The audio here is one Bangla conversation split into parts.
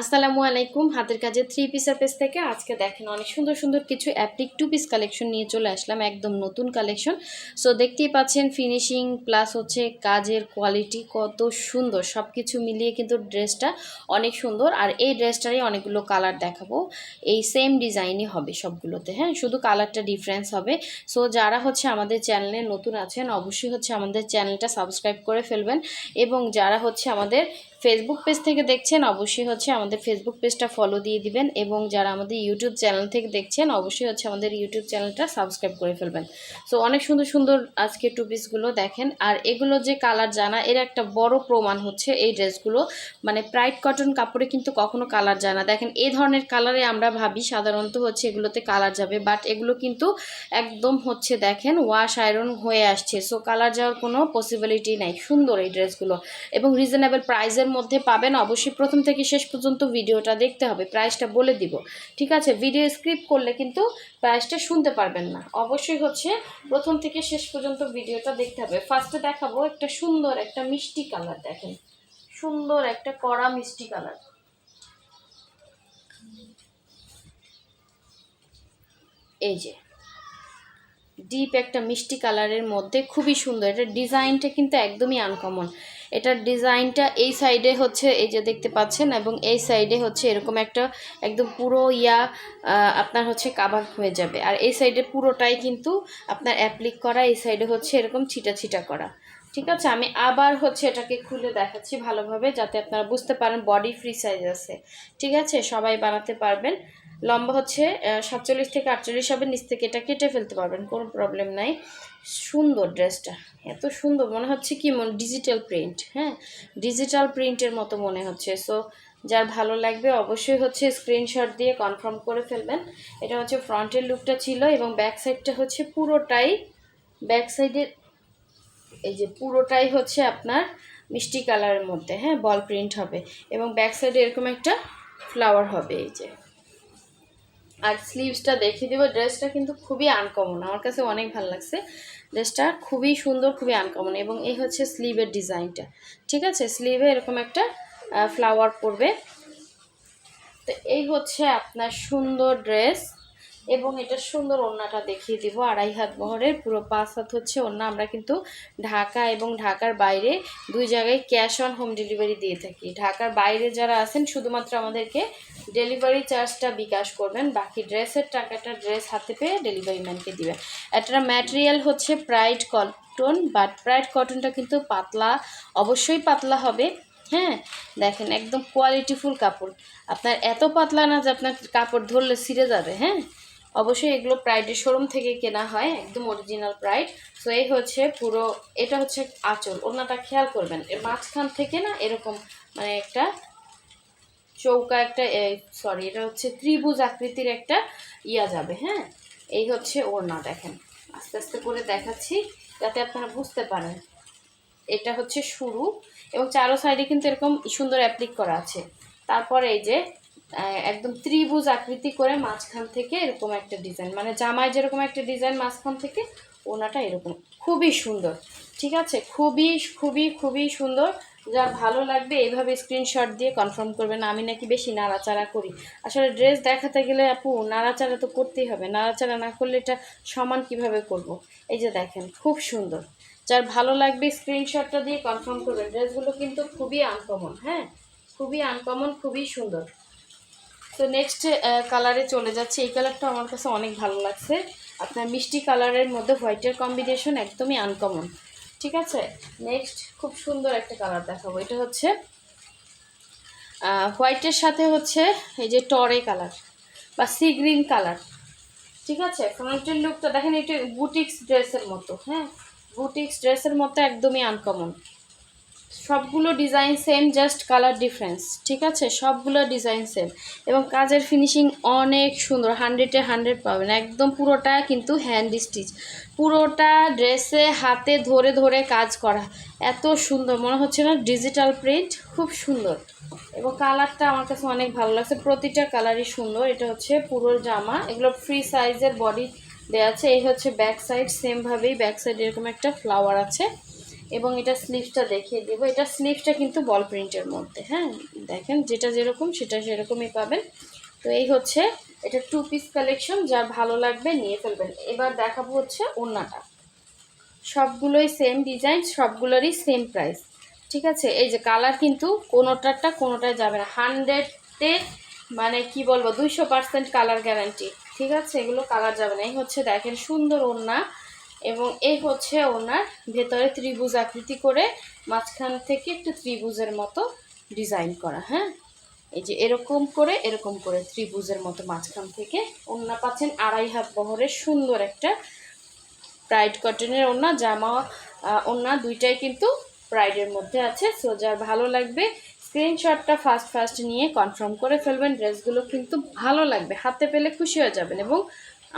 আসসালামু আলাইকুম। হাতের কাজে থ্রি পিসের পেজ থেকে আজকে দেখেন অনেক সুন্দর সুন্দর কিছু অ্যাপ্লিক টু পিস কালেকশন নিয়ে চলে আসলাম, একদম নতুন কালেকশন সো দেখতেই পাচ্ছেন ফিনিশিং প্লাস হচ্ছে কাজের কোয়ালিটি কত সুন্দর। সব কিছু মিলিয়ে কিন্তু ড্রেসটা অনেক সুন্দর। আর এই ড্রেসটারই অনেকগুলো কালার দেখাবো। এই সেম ডিজাইনই হবে সবগুলোতে হ্যাঁ? শুধু কালারটা ডিফারেন্স হবে। সো যারা হচ্ছে আমাদের চ্যানেলে নতুন আছেন, অবশ্যই হচ্ছে আমাদের চ্যানেলটা সাবস্ক্রাইব করে ফেলবেন। এবং যারা হচ্ছে আমাদের ফেসবুক পেজ থেকে দেখছেন, অবশ্যই হচ্ছে আমাদের ফেসবুক পেজটা ফলো দিয়ে দিবেন এবং যারা আমাদের ইউটিউব চ্যানেল থেকে দেখছেন, অবশ্যই হচ্ছে আমাদের ইউটিউব চ্যানেলটা সাবস্ক্রাইব করে ফেলবেন। সো অনেক সুন্দর সুন্দর আজকে টু পিসগুলো দেখেন। আর এগুলো যে কালার জানা, এর একটা বড় প্রমাণ হচ্ছে এই ড্রেসগুলো মানে প্রাইড কটন কাপড়ে কিন্তু কখনো কালার যায় না। দেখেন, এই ধরনের কালারে আমরা ভাবি সাধারণত হচ্ছে এগুলোতে কালার যাবে বাট এগুলো কিন্তু একদম হচ্ছে দেখেন ওয়াশ আয়রন হয়ে আসছে। সো কালার যাওয়ার কোনো পসিবিলিটি নাই। সুন্দর এই ড্রেসগুলো এবং রিজনেবল প্রাইসের মধ্যে পাবেন। অবশ্যই প্রথম থেকে শেষ পর্যন্ত ভিডিওটা দেখতে হবে প্রাইসটা বলে দিব। ঠিক আছে? ভিডিও স্ক্রিপ করলে কিন্তু প্রাইসটা শুনতে পারবেন না। অবশ্যই হচ্ছে প্রথম থেকে শেষ পর্যন্ত ভিডিওটা দেখতে হবে। ফার্স্টে দেখাবো একটা সুন্দর একটা মিষ্টি কালার দেখেন। সুন্দর একটা কড়া মিষ্টি কালার এই যে ডিপ একটা মিষ্টি কালারের মধ্যে খুবই সুন্দর। এটা ডিজাইনটা কিন্তু একদমই আনকমন এটার ডিজাইনটা এই সাইডে হচ্ছে, এই যে দেখতে পাচ্ছেন, এবং এই সাইডে হচ্ছে এরকম একটা একদম পুরো ইয়া আপনার হচ্ছে কাভার হয়ে যাবে। আর এই সাইডে পুরোটাই কিন্তু আপনার অ্যাপ্লিক করা, এই সাইডে হচ্ছে এরকম ছিটা ছিটা করা। ঠিক আছে? আমি আবার হচ্ছে এটাকে খুলে দেখাচ্ছি ভালোভাবে, যাতে আপনারা বুঝতে পারেন বডি ফ্রি সাইজ আছে। ঠিক আছে? সবাই বানাতে পারবেন। লম্বা হচ্ছে সাতচল্লিশ থেকে আটচল্লিশ হবে, নিচ থেকে এটা কেটে ফেলতে পারবেন, কোনো প্রবলেম নাই। সুন্দর ড্রেসটা। এত সুন্দর, মনে হচ্ছে কি মনে ডিজিটাল প্রিন্ট হ্যাঁ? ডিজিটাল প্রিন্টের মতো মনে হচ্ছে। সো যার ভালো লাগবে অবশ্যই হচ্ছে স্ক্রিনশট দিয়ে কনফার্ম করে ফেলবেন। এটা হচ্ছে ফ্রন্টের লুকটা ছিল এবং ব্যাক সাইডটা হচ্ছে পুরোটাই ব্যাক সাইডের এই যে পুরোটাই হচ্ছে আপনার মিষ্টি কালারের মধ্যে হ্যাঁ? বল প্রিন্ট হবে এবং ব্যাক সাইডে এরকম একটা ফ্লাওয়ার হবে এই যে। আর স্লিভসটা দেখিয়ে দেবো। ড্রেসটা কিন্তু খুবই আনকমন আমার কাছে অনেক ভালো লাগছে। ড্রেসটা খুবই সুন্দর, খুবই আনকমন এবং এই হচ্ছে স্লিভের ডিজাইনটা ঠিক আছে? স্লিভে এরকম একটা ফ্লাওয়ার পরবে। তো এই হচ্ছে আপনার সুন্দর ড্রেস এবং এটা সুন্দর ওড়নাটা দেখিয়ে দিব। আড়াই হাত বহরের পুরো পাঁচ হাত হচ্ছে ওড়না। আমরা কিন্তু ঢাকা এবং ঢাকার বাইরে দুই জায়গায় ক্যাশ অন হোম ডেলিভারি দিয়ে থাকি। ঢাকার বাইরে যারা আছেন, শুধুমাত্র আমাদেরকে ডেলিভারি চার্জটা বিকাশ করবেন। বাকি ড্রেসের টাকাটা ড্রেস হাতে পেয়ে ডেলিভারি ম্যানকে দিবেন। একটা ম্যাটেরিয়াল হচ্ছে প্রাইড কটন, বাট প্রাইড কটনটা কিন্তু পাতলা, অবশ্যই পাতলা হবে। হ্যাঁ দেখেন একদম কোয়ালিটিফুল কাপড়। আপনার এত পাতলা না যে আপনার কাপড় ধরলে ছিঁড়ে যাবে। হ্যাঁ অবশ্যই এগুলো প্রাইডের শোরুম থেকে কেনা হয়, একদম অরিজিনাল প্রাইড তো এই হচ্ছে পুরো, এটা হচ্ছে আঁচল। ওনাটা খেয়াল করবেন, এর মাঝখান থেকে না এরকম মানে একটা চৌকা একটা সরি এটা হচ্ছে ত্রিভুজ আকৃতির একটা ইয়া যাবে হ্যাঁ? এই হচ্ছে ওড়না, দেখেন। আস্তে আস্তে করে দেখাচ্ছি, যাতে আপনারা বুঝতে পারেন। এটা হচ্ছে শুরু, এবং চারো সাইডে কিন্তু এরকম সুন্দর অ্যাপ্লিক করা আছে। তারপরে এই যে একদম ত্রিভুজ আকৃতি করে মাঝখান থেকে এরকম একটা ডিজাইন মানে জামায় যেরকম একটা ডিজাইন মাঝখান থেকে, ওনাটা এরকম। খুবই সুন্দর, ঠিক আছে? খুবই খুবই খুবই সুন্দর। যার ভালো লাগবে এইভাবে স্ক্রিনশট দিয়ে কনফার্ম করবেন। আমি নাকি বেশি নাড়াচাড়া করি। আসলে ড্রেস দেখাতে গেলে আপু, নাড়াচাড়া তো করতেই হবে। নাড়াচাড়া না করলে এটা সমান কীভাবে করব। এই যে দেখেন, খুব সুন্দর। যার ভালো লাগবে স্ক্রিনশটটা দিয়ে কনফার্ম করবেন। ড্রেসগুলো কিন্তু খুবই আনকমন হ্যাঁ? খুবই আনকমন খুবই সুন্দর। তো নেক্সট কালারে চলে যাচ্ছে। এই কালারটা আমার কাছে অনেক ভালো লাগছে। আপনার মিষ্টি কালারের মধ্যে হোয়াইটের কম্বিনেশন একদমই আনকমন ঠিক আছে? নেক্সট খুব সুন্দর একটা কালার দেখাবো। এটা হচ্ছে হোয়াইটের সাথে হচ্ছে এই যে টরে কালার বা সি গ্রিন কালার ঠিক আছে? ফ্রন্টের লুকটা দেখেন, এটা বুটিক্স ড্রেসের মতো হ্যাঁ? বুটিক্স ড্রেসের মতো একদমই আনকমন সবগুলো design same just colour difference ঠিক আছে? সবগুলো ডিজাইন সেম এবং কাজের ফিনিশিং অনেক সুন্দর হান্ড্রেডে হান্ড্রেড পাবেন। একদম পুরোটা কিন্তু হ্যান্ড স্টিচ পুরোটা ড্রেসে হাতে ধরে ধরে কাজ করা। এত সুন্দর, মনে হচ্ছে না ডিজিটাল প্রিন্ট খুব সুন্দর। এবং কালারটা আমার কাছে অনেক ভালো লাগছে। প্রতিটা কালারই সুন্দর। এটা হচ্ছে পুরো জামা। এগুলো ফ্রি সাইজের বডি দেওয়া আছে। এই হচ্ছে ব্যাক সাইড সেমভাবেই ব্যাক সাইড এরকম একটা ফ্লাওয়ার আছে। এবং এটা স্লিভসটা দেখিয়ে দেবো। এটা স্লিভসটা কিন্তু বল প্রিন্টের মধ্যে হ্যাঁ? দেখেন, যেটা যেরকম, সেটা সেরকমই পাবেন। তো এই হচ্ছে, এটা টু পিস কালেকশন যা ভালো লাগবে নিয়ে ফেলবেন। এবার দেখাবো হচ্ছে ওড়নাটা। সবগুলোই সেম ডিজাইন সবগুলোরই সেম প্রাইস ঠিক আছে? এই যে কালার কিন্তু কোনোটারটা কোনোটায় যাবে না। হান্ড্রেডে মানে কি বলব, দুইশো পার্সেন্ট কালার গ্যারান্টি ঠিক আছে? এগুলো কালার যাবে না। এই হচ্ছে, দেখেন, সুন্দর ওড়না। এবং এই হচ্ছে ওনার ভেতরে ত্রিভুজ আকৃতি করে মাঝখান থেকে একটু ত্রিভুজের মতো ডিজাইন করা হ্যাঁ? এই যে এরকম করে এরকম করে ত্রিভুজের মতো মাঝখান থেকে ওড়না পাচ্ছেন আড়াই হাত বহরের সুন্দর একটা প্রাইড কটনের ওড়না, জামা ওড়না দুইটাই কিন্তু প্রাইডের মধ্যে আছে। সো যার ভালো লাগবে স্ক্রিনশটটা ফার্স্ট ফার্স্ট নিয়ে কনফার্ম করে ফেলবেন। ড্রেসগুলো কিন্তু ভালো লাগবে, হাতে পেলে খুশি হয়ে যাবেন এবং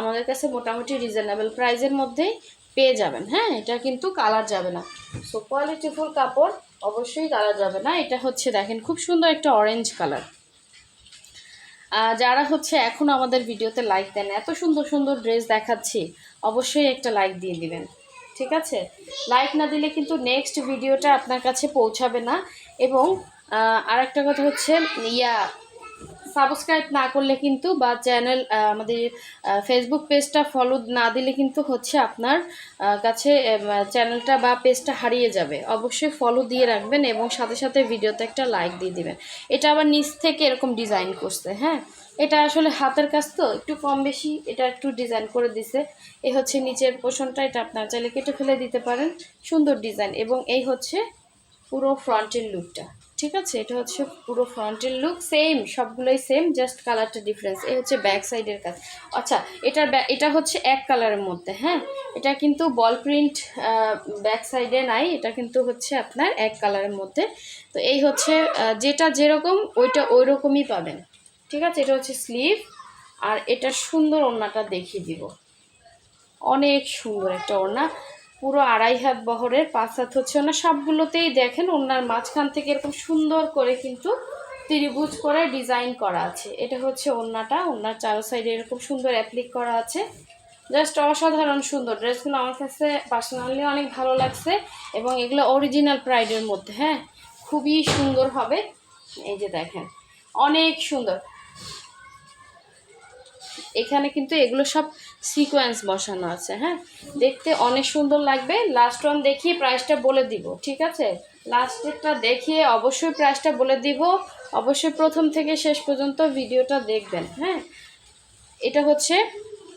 আমাদের কাছে মোটামুটি রিজনেবল প্রাইসের মধ্যেই পেয়ে যাবেন। হ্যাঁ এটা কিন্তু কালার যাবে না। সো কোয়ালিটিফুল কাপড় অবশ্যই কালার যাবে না। এটা হচ্ছে দেখেন খুব সুন্দর একটা অরেঞ্জ কালার যারা হচ্ছে এখনও আমাদের ভিডিওতে লাইক দেন এত সুন্দর সুন্দর ড্রেস দেখাচ্ছি অবশ্যই একটা লাইক দিয়ে দিবেন। ঠিক আছে? লাইক না দিলে কিন্তু নেক্সট ভিডিওটা আপনার কাছে পৌঁছাবে না। এবং আহ, আরেকটা কথা হচ্ছে ইয়া সাবস্ক্রাইব না করলে কিন্তু বা চ্যানেল আমাদের ফেসবুক পেজটা ফলো না দিলে কিন্তু হচ্ছে আপনার কাছে চ্যানেলটা বা পেজটা হারিয়ে যাবে। অবশ্যই ফলো দিয়ে রাখবেন এবং সাথে সাথে ভিডিওতে একটা লাইক দিয়ে দিবেন। এটা আবার নিচ থেকে এরকম ডিজাইন করছে হ্যাঁ? এটা আসলে হাতের কাজ তো, একটু কম বেশি এটা একটু ডিজাইন করে দিছে। এই হচ্ছে নিচের পোষণটা এটা আপনার চাইলে কেটে ফেলে দিতে পারেন। সুন্দর ডিজাইন এবং এই হচ্ছে পুরো ফ্রন্টের লুকটা ঠিক আছে? এটা হচ্ছে পুরো ফ্রন্টের লুক সেম সবগুলোই সেম জাস্ট কালারটা ডিফারেন্স এই হচ্ছে ব্যাক সাইডের কাজ। আচ্ছা এটার এটা হচ্ছে এক কালারের মধ্যে হ্যাঁ? এটা কিন্তু বল প্রিন্ট ব্যাক সাইডে নাই, এটা কিন্তু হচ্ছে আপনার এক কালারের মধ্যে। তো এই হচ্ছে যেটা যেরকম, ওইটা ওই রকমই পাবেন। ঠিক আছে? এটা হচ্ছে স্লিভ আর এটা সুন্দর ওড়নাটা দেখিয়ে দিব। অনেক সুন্দর একটা ওড়না। পুরো আড়াই হাত বহরের পাঁচ হাত হচ্ছে ওনা সবগুলোতেই দেখেন ওনার মাঝখান থেকে এরকম সুন্দর করে কিন্তু ত্রিভুজ করে ডিজাইন করা আছে। এটা হচ্ছে ওড়নাটা ওনার চারো সাইডে এরকম সুন্দর অ্যাপ্লিক করা আছে। জাস্ট অসাধারণ সুন্দর ড্রেসগুলো আমার কাছে পার্সোনালি অনেক ভালো লাগছে এবং এগুলো অরিজিনাল প্রাইডের মধ্যে হ্যাঁ? খুবই সুন্দর হবে। এই যে দেখেন, অনেক সুন্দর। এখানে কিন্তু এগুলো সব সিকোয়েন্স বসানো আছে হ্যাঁ? দেখতে অনেক সুন্দর লাগবে। লাস্ট ওয়ান দেখিয়ে প্রাইসটা বলে দিব, ঠিক আছে? লাস্টেরটা দেখিয়ে অবশ্যই প্রাইসটা বলে দিব। অবশ্যই প্রথম থেকে শেষ পর্যন্ত ভিডিওটা দেখবেন হ্যাঁ? এটা হচ্ছে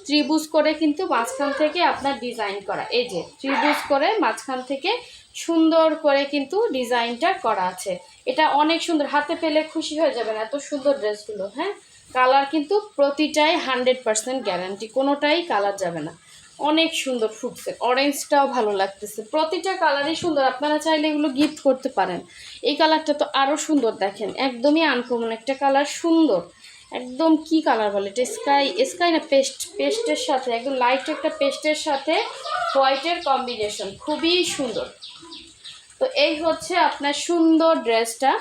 ত্রিভুজ করে কিন্তু মাঝখান থেকে আপনার ডিজাইন করা। এই যে ত্রিভুজ করে মাঝখান থেকে সুন্দর করে কিন্তু ডিজাইনটা করা আছে। এটা অনেক সুন্দর, হাতে পেলে খুশি হয়ে যাবেন এত সুন্দর ড্রেসগুলো হ্যাঁ? কালার কিন্তু প্রতিটাই হান্ড্রেড পার্সেন্ট গ্যারান্টি, কোনোটাই কালার যাবে না। অনেক সুন্দর ফুটছে অরেঞ্জটাও ভালো লাগতেছে। প্রতিটা কালারই সুন্দর, আপনারা চাইলে এগুলো গিফট করতে পারেন। এই কালারটা তো আরও সুন্দর দেখেন, একদমই আনকমন একটা কালার, সুন্দর। একদম কি কালার বলে এটা? স্কাই স্কাই না পেস্ট, পেস্টের সাথে, একদম লাইট একটা পেস্টের সাথে হোয়াইটের কম্বিনেশন খুবই সুন্দর। তো এই হচ্ছে আপনার সুন্দর ড্রেসটা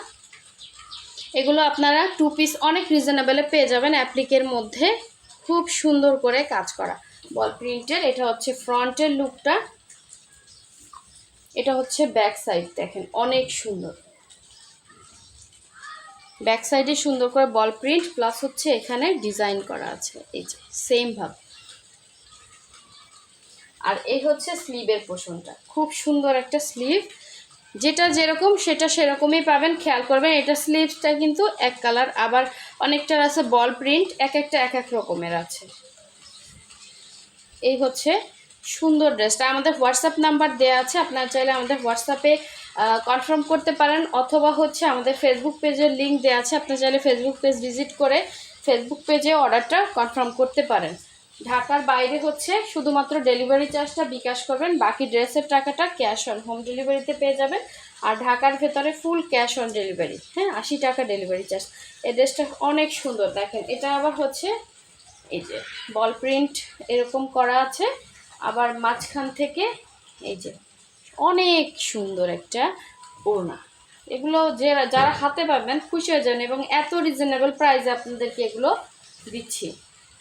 এগুলো আপনারা টু পিস অনেক রিজনেবলে পেয়ে যাবেন অ্যাপ্লিকের মধ্যে। খুব সুন্দর করে কাজ করা। বল প্রিন্টের এটা হচ্ছে ফ্রন্টের লুকটা এটা হচ্ছে ব্যাক সাইড দেখেন, অনেক সুন্দর। ব্যাক সাইডে সুন্দর করে বল প্রিন্ট প্লাস হচ্ছে এখানে ডিজাইন করা আছে। এই যে সেম ভাবে। আর এই হচ্ছে স্লিভের পোষণটা খুব সুন্দর একটা স্লিভ যেটা যেরকম, সেটা সেরকমই পাবেন, খেয়াল করবেন। এটা স্লিভসটা কিন্তু এক কালার আবার অনেকটার আছে বল প্রিন্ট এক একটা এক এক রকমের আছে। এই হচ্ছে সুন্দর ড্রেসটা আমাদের হোয়াটসঅ্যাপ নাম্বার দেওয়া আছে, আপনারা চাইলে আমাদের হোয়াটসঅ্যাপে কনফার্ম করতে পারেন, অথবা হচ্ছে আমাদের ফেসবুক পেজের লিঙ্ক দেওয়া আছে, আপনারা চাইলে ফেসবুক পেজ ভিজিট করে ফেসবুক পেজে অর্ডারটা কনফার্ম করতে পারেন। ঢাকার বাইরে হচ্ছে শুধুমাত্র ডেলিভারি চার্জটা বিকাশ করবেন, বাকি ড্রেসের টাকাটা ক্যাশ অন হোম ডেলিভারিতে পেয়ে যাবেন। আর ঢাকার ভেতরে ফুল ক্যাশ অন ডেলিভারি হ্যাঁ আশি টাকা ডেলিভারি চার্জ এই ড্রেসটা অনেক সুন্দর, দেখেন। এটা আবার হচ্ছে এই যে বল প্রিন্ট এরকম করা আছে। আবার মাঝখান থেকে এই যে অনেক সুন্দর একটা ওড়না। এগুলো যে যারা হাতে পাবেন খুশি হয়ে যান এবং এত রিজনেবল প্রাইসে আপনাদেরকে এগুলো দিচ্ছি।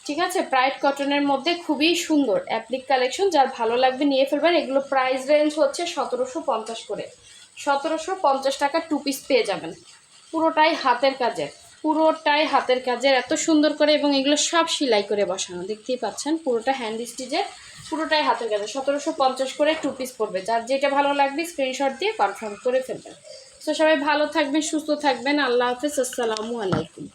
ঠিক আছে? প্রাইড কটনের মধ্যে খুবই সুন্দর অ্যাপ্লিক কালেকশন যার ভালো লাগবে নিয়ে ফেলবেন। এগুলো প্রাইস রেঞ্জ হচ্ছে সতেরোশো পঞ্চাশ করে। সতেরোশো পঞ্চাশ টাকা টু পিস পেয়ে যাবেন। পুরোটাই হাতের কাজের। পুরোটাই হাতের কাজের। এত সুন্দর করে এবং এগুলো সব সেলাই করে বসানো। দেখতেই পাচ্ছেন? পুরোটা হ্যান্ড স্টিচের পুরোটাই হাতের কাজের। সতেরোশো পঞ্চাশ করে টু পিস পড়বে। যার যেটা ভালো লাগবে স্ক্রিনশট দিয়ে কনফার্ম করে ফেলবেন। তো সবাই ভালো থাকবেন, সুস্থ থাকবেন। আল্লাহ হাফিজ। আসসালামু আলাইকুম।